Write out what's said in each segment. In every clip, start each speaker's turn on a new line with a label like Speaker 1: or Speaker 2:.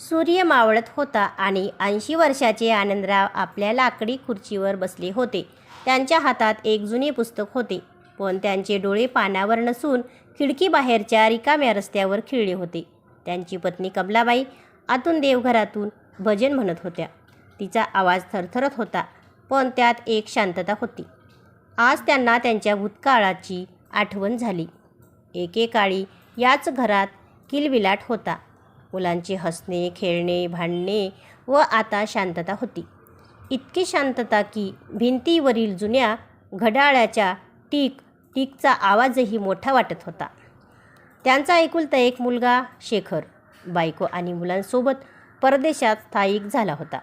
Speaker 1: सूर्य मावळत होता आणि ऐंशी वर्षाचे आनंदराव आपल्या लाकडी खुर्चीवर बसले होते. त्यांच्या हातात एक जुने पुस्तक होते पण त्यांचे डोळे पानावर नसून खिडकीबाहेरच्या रिकाम्या रस्त्यावर खिळले होते. त्यांची पत्नी कमलाबाई आतून देवघरातून भजन म्हणत होत्या. तिचा आवाज थरथरत होता पण त्यात एक शांतता होती. आज त्यांना त्यांच्या भूतकाळाची आठवण झाली. एकेकाळी याच घरात किलबिलाट होता. मुलांचे हसणे खेळणे भांडणे व आता शांतता होती. इतकी शांतता की भिंतीवरील जुन्या घड्याळाच्या टीक टीकचा आवाजही मोठा वाटत होता. त्यांचा एकुलता एक मुलगा शेखर बायको आणि मुलांसोबत परदेशात स्थायिक झाला होता.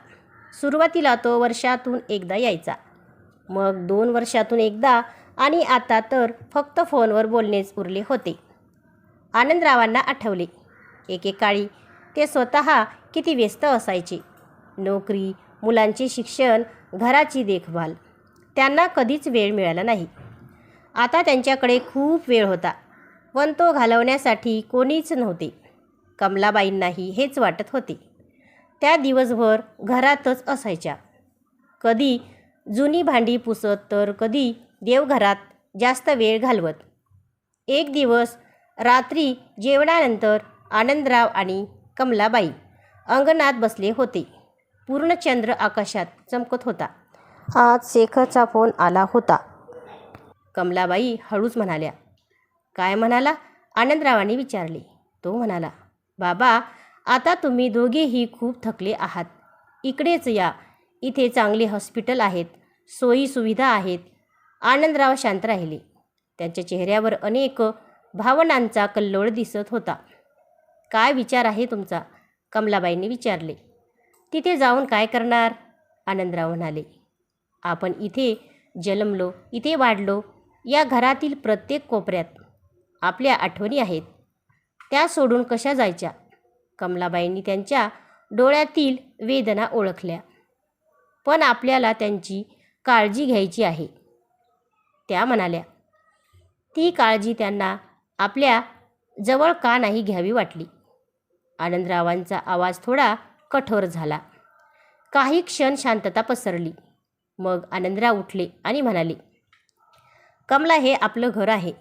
Speaker 1: सुरुवातीला तो वर्षातून एकदा यायचा. मग दोन वर्षातून एकदा आणि आता तर फक्त फोनवर बोलणेच उरले होते. आनंदरावांना आठवले. एकेकाळी ते स्वतः किती व्यस्त असायचे. नोकरी मुलांचे शिक्षण घराची देखभाल त्यांना कधीच वेळ मिळाला नाही. आता त्यांच्याकडे खूप वेळ होता पण तो घालवण्यासाठी कोणीच नव्हते. कमलाबाईंनाही हेच वाटत होते. त्या दिवसभर घरातच असायच्या. कधी जुनी भांडी पुसत तर कधी देवघरात जास्त वेळ घालवत. एक दिवस रात्री जेवणानंतर आनंदराव आणि कमलाबाई अंगणात बसले होते. पूर्ण चंद्र आकाशात चमकत होता. आज शेखरचा फोन आला होता. कमलाबाई हळूच म्हणाल्या काय म्हणाला? आनंदरावांनी विचारले. तो म्हणाला बाबा आता तुम्ही दोघेही खूप थकले आहात. इकडेच या. इथे चांगले हॉस्पिटल आहेत. सोयी सुविधा आहेत. आनंदराव शांत राहिले. त्यांच्या चेहऱ्यावर अनेक भावनांचा कल्लोळ दिसत होता. काय विचार आहे तुमचा? कमलाबाईंनी विचारले. तिथे जाऊन काय करणार? आनंदराव म्हणाले. आपण इथे जन्मलो इथे वाढलो या घरातील प्रत्येक कोपऱ्यात आपल्या आठवणी आहेत. त्या सोडून कशा जायच्या? कमलाबाईंनी त्यांच्या डोळ्यातील वेदना ओळखल्या. पण आपल्याला त्यांची काळजी घ्यायची आहे. त्या म्हणाल्या ती काळजी त्यांना आपल्या जवळ का नाही घ्यावी वाटली? आनंदरावांचा आवाज थोडा कठोर झाला. काही क्षण शांतता पसरली. मग आनंदराव उठले आणि म्हणाले कमला हे आपलं घर आहे.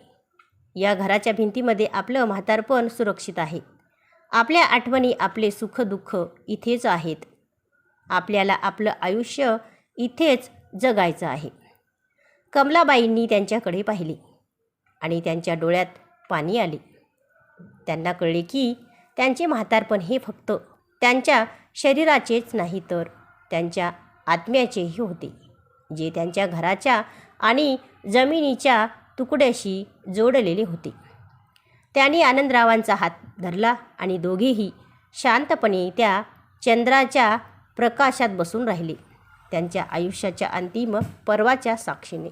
Speaker 1: या घराच्या भिंतीमध्ये आपलं म्हातारपण सुरक्षित आहे. आपल्या आठवणी आपले सुखदुःख इथेच आहेत. आपल्याला आपलं आयुष्य इथेच जगायचं आहे. कमलाबाईंनी त्यांच्याकडे पाहिले आणि त्यांच्या डोळ्यात पाणी आले. त्यांना कळले की त्यांचे म्हातारपण हे फक्त त्यांच्या शरीराचेच नाही तर त्यांच्या आत्म्याचेही होते जे त्यांच्या घराच्या आणि जमिनीच्या तुकड्याशी जोडलेले होते. त्यांनी आनंदरावांचा हात धरला आणि दोघेही शांतपणे त्या चंद्राच्या प्रकाशात बसून राहिले. त्यांच्या आयुष्याच्या अंतिम पर्वाच्या साक्षीने